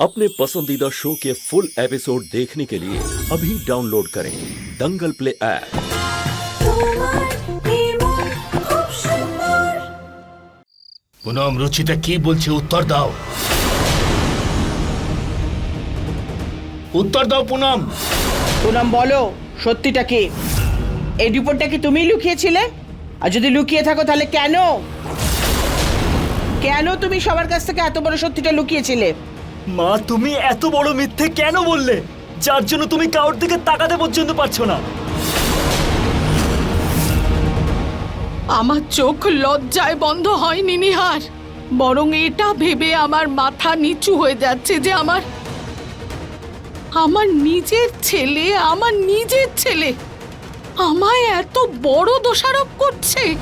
अपने पसंदीदा शो के फुल एपिसोड देखने के लिए अभी डाउनलोड करें दंगल प्ले ऐप তোমার নির্মল খুব সুন্দর পুনম রুচিতা কি বলছে উত্তর দাও উত্তর দাও পুনম পুনম বলো সত্যিটা কি এই রিপোর্টটা কি তুমি লুকিয়েছিলে আর যদি লুকিয়ে থাকো তাহলে কেন কেন তুমি সবার কাছ থেকে এত বড় সত্যিটা লুকিয়েছিলে মা, তুমি এত বড় মিথ্যে কেন বললে? যার জন্য তুমি কাউর দিকে তাকাতে পর্যন্ত পারছ না। আমার চোখ লজ্জায় বন্ধ হয়নি নিহার বরং এটা ভেবে আমার মাথা নিচু হয়ে যাচ্ছে যে আমার আমার নিজের ছেলে, আমার নিজের ছেলে আমায় এত বড় দোষারোপ করছে।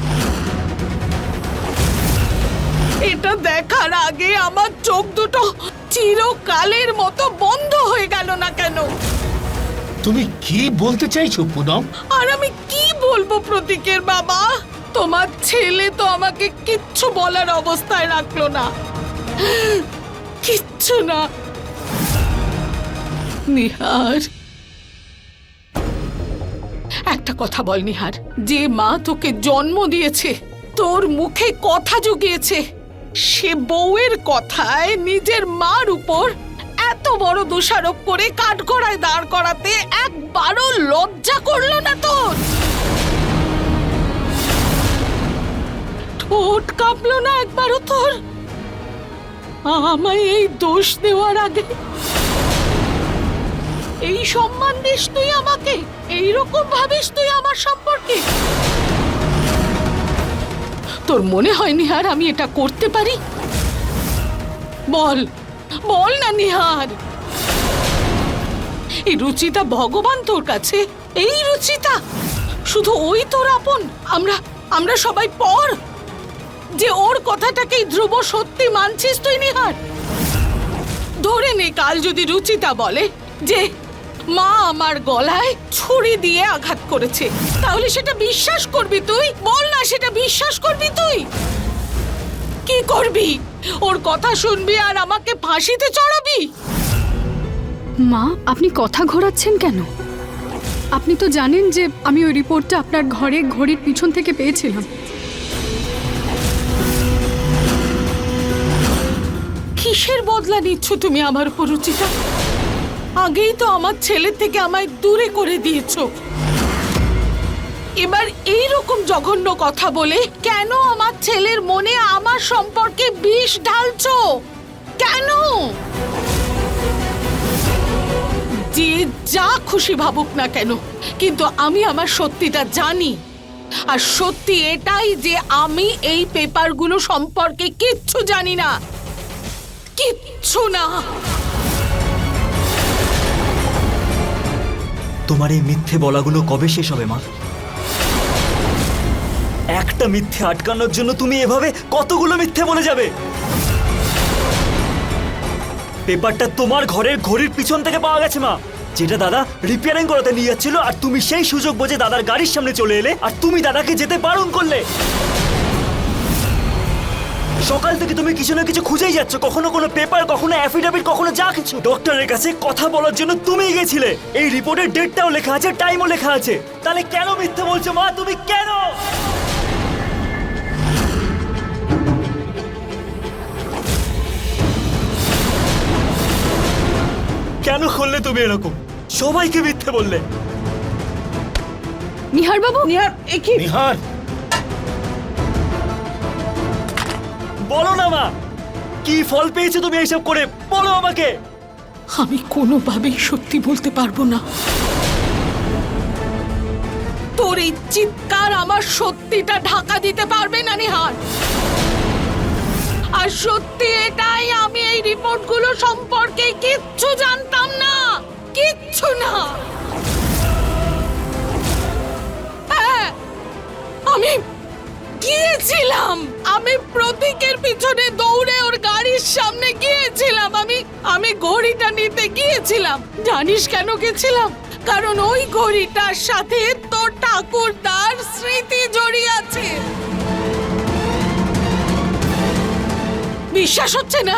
এটা দেখার আগে আমার চোখ দুটো চিরকালের মতো বন্ধ হয়ে গেল না কেন? তুমি কি বলতে চাইছো পুনম? আর আমি কি বলব প্রতীকের বাবা? তোমার ছেলে তো আমাকে কিচ্ছু বলার অবস্থায় রাখল না। কিচ্ছু না। নিহার। একটা কথা বল নিহার। যে মা তোকে জন্ম দিয়েছে তোর মুখে কথা জুগিয়েছে। সে বউয়ের কথায় নিজের মার উপর এত বড় দোষারোপ করে কাঠগড়ায় দাঁড় করাতে একবারও লজ্জা করল না তোর ঠোঁট কাঁপলো না একবারও তোর? আমায় এই দোষ দেওয়ার আগে? এই সম্মান দিস তুই আমাকে এই রকম ভাবিস তুই আমার সম্পর্কে? তোর মনে হয় নিহার আমি এটা করতে পারি? বল বল না নিহার। এই রুচিতা ভগবান তোর কাছে? এই রুচিতা? শুধু ওই তোর আপন? আমরা আমরা সবাই পর। যে ওর কথাটাকেই ধ্রুব সত্যি মানছিস তুই নিহার? ধরে নে কাল যদি রুচিতা বলে যে মা আমার গলায় ছুরি দিয়ে আঘাত করেছে। তাহলে সেটা বিশ্বাস করবি তুই? বল না সেটা বিশ্বাস করবি তুই? কি করবি? ওর কথা শুনবি আর আমাকে ফাঁসিতে চড়াবি? মা আপনি কথা ঘোরাচ্ছেন কেন? আপনি তো জানেন যে আমি ওই রিপোর্টটা আপনার ঘরে ঘড়ির পিছন থেকে পেয়েছিলাম। কিসের বদলা নিচ্ছ তুমি আমার উপর রুচিতা আগেই তো আমার ছেলে থেকে আমায় দূরে করে দিয়েছ। এবার এই রকম জঘন্য কথা বলে কেন আমার ছেলের মনে আমার সম্পর্কে বিষ ঢালছো? কেন? যে যা খুশি ভাবুক না কেন, কিন্তু আমি আমার সত্যিটা জানি। আর সত্যি এটাই যে আমি এই পেপারগুলো সম্পর্কে কিচ্ছু জানি না। কিচ্ছু না। তোমার এই মিথ্যে বলাগুলো কবে শেষ হবে, মা? একটা মিথ্যে আটকানোর জন্য তুমি এভাবে কতগুলো মিথ্যে বলে যাবে? পেপারটা তোমার ঘরের ঘড়ির পিছন থেকে পাওয়া গেছে, মা। যেটা দাদা রিপেয়ারিং করাতে নিয়ে যাচ্ছিল, আর তুমি সেই সুযোগ বোঝে দাদার গাড়ির সামনে চলে এলে, আর তুমি দাদাকে যেতে বারণ করলে। সকাল থেকে তুমি কিছু না কিছু খুঁজেই যাচ্ছ। কখনো কোনো পেপার কখনো অ্যাফিডেভিট কখনো যা কিছু। ডক্টরের কাছে কথা বলার জন্য তুমি গেছিলে এই রিপোর্টের ডেটটাও লেখা আছে টাইমও লেখা আছে। তাহলে কেন মিথ্যে বলছো মা? তুমি কেন? কেন করলে তুমি এরকম? সবাইকে মিথ্যে বললে। নিহার বাবু নিহার এ কি? নিহার বলো না মা। কি ফল পেয়েছ তুমি এইসব করে? বলো আমাকে। আমি কোনোভাবেই সত্যি বলতে পারব না। তোর এই চিৎকার আমার সত্যিটা ঢাকা দিতে পারবে না, নিহার। আর সত্যি এটাই আমি এই রিপোর্টগুলো সম্পর্কে কিচ্ছু জানতাম না। কিচ্ছু না। হ্যাঁ আমি গিয়েছিলাম। আমি প্রতীকের পিছনে দৌড়ে ওর গাড়ির সামনে গিয়েছিলাম। আমি আমি ঘড়িটা নিতে গিয়েছিলাম। জানিস কেন গেছিলাম? কারণ ওই ঘড়িটার সাথে তোর ঠাকুরদার স্মৃতি জড়িয়ে আছে। বিশ্বাস হচ্ছে না?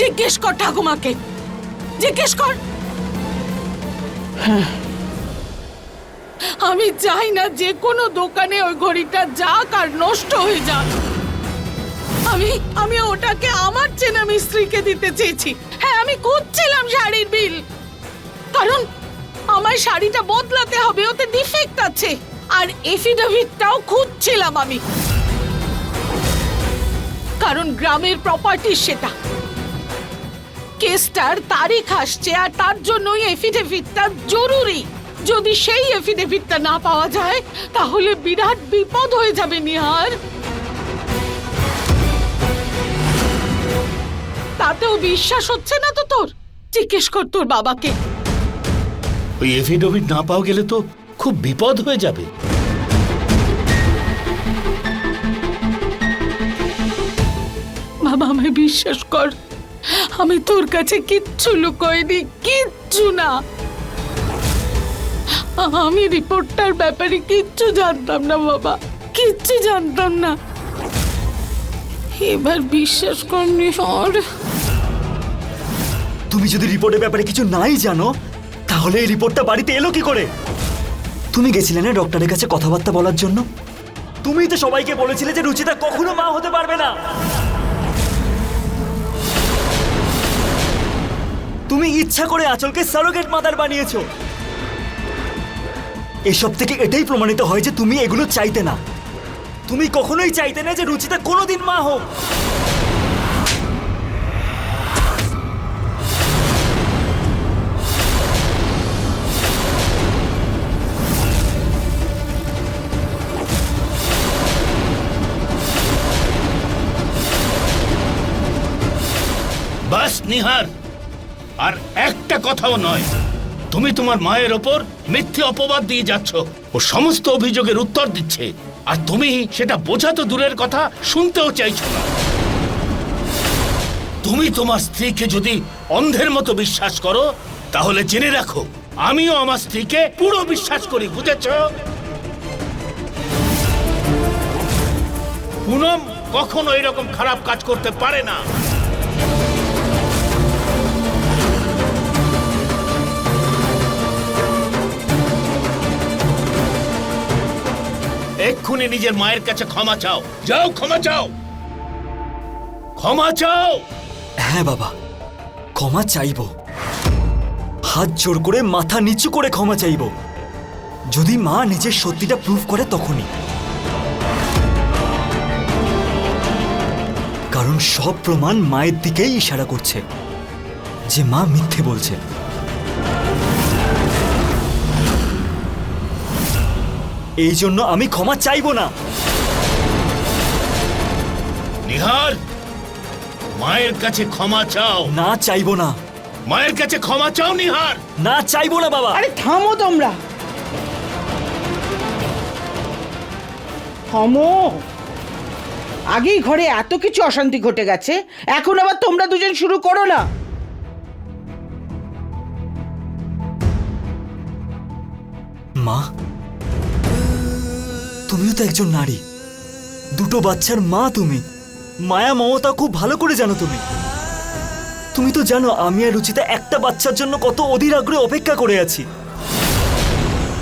জিজ্ঞেস কর ঠাকুমাকে। জিজ্ঞেস কর। আমি চাই না যে কোনো দোকানে ওই ঘড়িটা যাক আর নষ্ট হয়ে যাক। আমি আমি ওটাকে আমার চেনা মিস্ত্রিকে দিতে চেয়েছি। হ্যাঁ আমি খুঁজছিলাম শাড়ির বিল। কারণ আমার শাড়িটা বদলাতে হবে, ওতে ডিফেক্ট আছে। আর এফিডেভিটটাও খুঁজছিলাম আমি। কারণ গ্রামের প্রপার্টি সেটা। কেসটার তারিখ আসছে আর তার জন্যই এফিডেভিটটা জরুরি। যদি সেই এফিডেভিটটা না পাওয়া যায় তাহলে বিরাট বিপদ হয়ে যাবে নিহার। তাতেও বিশ্বাস হচ্ছে না তো তোর? জিজ্ঞেস কর তোর বাবাকে। ওই এফিডেভিট না পাওয়া গেলে তো খুব বিপদ হয়ে যাবে। বাবা আমায় বিশ্বাস কর আমি তোর কাছে কিচ্ছু লুকোয়নি কিচ্ছু না। আমি রিপোর্টটার ব্যাপারে কিচ্ছু জানতাম না, বাবা। কিচ্ছু জানতাম না। এবার বিশ্বাস করনি সর তুমি যদি রিপোর্টের ব্যাপারে কিছু নাই জানো, তাহলে এই রিপোর্টটা বাড়িতে এলো কি করে? তুমি গেছিলে না ডক্টরের কাছে কথাবার্তা বলার জন্য? তুমি তো সবাইকে বলেছিলে যে রুচিতা কখনো মা হতে পারবে না। তুমি ইচ্ছা করে আচলকে সারোগেট মাদার বানিয়েছো। এসব থেকে এটাই প্রমাণিত হয় যে তুমি এগুলো চাইতে না। তুমি কখনোই চাইতে না যে রুচিতা কোনোদিন মা হোক। বাস, নিহার। আর একটা কথাও নয়। তুমি তোমার মায়ের ওপর মিথ্যে অপবাদ দিয়ে যাচ্ছ। ও সমস্ত অভিযোগের উত্তর দিচ্ছে। আর তুমি সেটা বোঝা তো দূরের কথা, শুনতেও চাইছো না। তুমি তোমার স্ত্রীকে যদি অন্ধের মতো বিশ্বাস করো, তাহলে জেনে রাখো, আমিও আমার স্ত্রীকে পুরো বিশ্বাস করি, বুঝেছ? পুনম কখনো এরকম খারাপ কাজ করতে পারে না। এক্ষুনি নিজের মায়ের কাছে ক্ষমা চাও। যাও, ক্ষমা চাও। ক্ষমা চাও। হ্যাঁ বাবা। ক্ষমা চাইব। হাত জোর করে, মাথা নিচু করে ক্ষমা চাইব। যদি মা নিজের সত্যিটা প্রুভ করে তখনই। কারণ সব প্রমাণ মায়ের দিকেই ইশারা করছে। যে মা মিথ্যে বলছে। এই জন্য আমি ক্ষমা চাইব না। নিহার মায়ের কাছে ক্ষমা চাও। না চাইব না। মায়ের কাছে ক্ষমা চাও নিহার। না চাইব না বাবা। আরে থামো তোমরা। থামো। আগেই ঘরে এত কিছু অশান্তি ঘটে গেছে এখন আবার তোমরা দুজন শুরু করো না। মা তুমিও তো একজন নারী। দুটো বাচ্চার মা তুমি। মায়া মমতা খুব ভালো করে জানো তুমি। তুমি তো জানো আমি আর রুচিতা একটা বাচ্চার জন্য কত অধীর আগ্রহে অপেক্ষা করে আছি।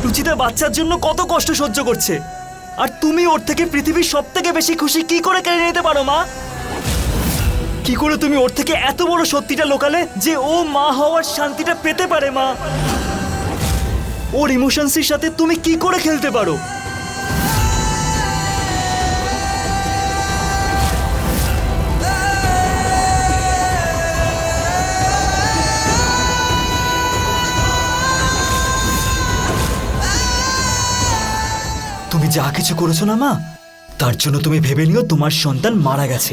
রুচিতা বাচ্চার জন্য কত কষ্ট সহ্য করছে। আর তুমি ওর থেকে পৃথিবীর সব থেকে বেশি খুশি কি করে কেড়ে নিতে পারো, মা? কি করে তুমি ওর থেকে এত বড় সত্যিটা লোকালে যে ও মা হওয়ার শান্তিটা পেতে পারে, মা? ওর ইমোশনসের সাথে তুমি কি করে খেলতে পারো? যা কিছু করেছ না মা তার জন্য তুমি ভেবে নিও তোমার সন্তান মারা গেছে।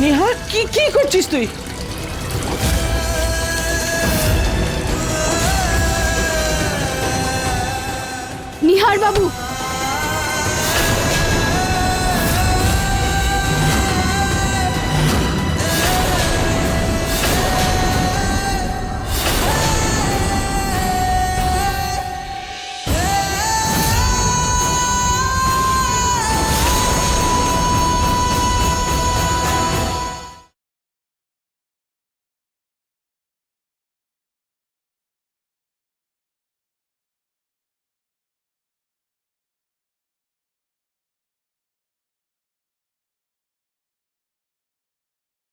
নেহা কি কি করছিস তুই? নিহার বাবু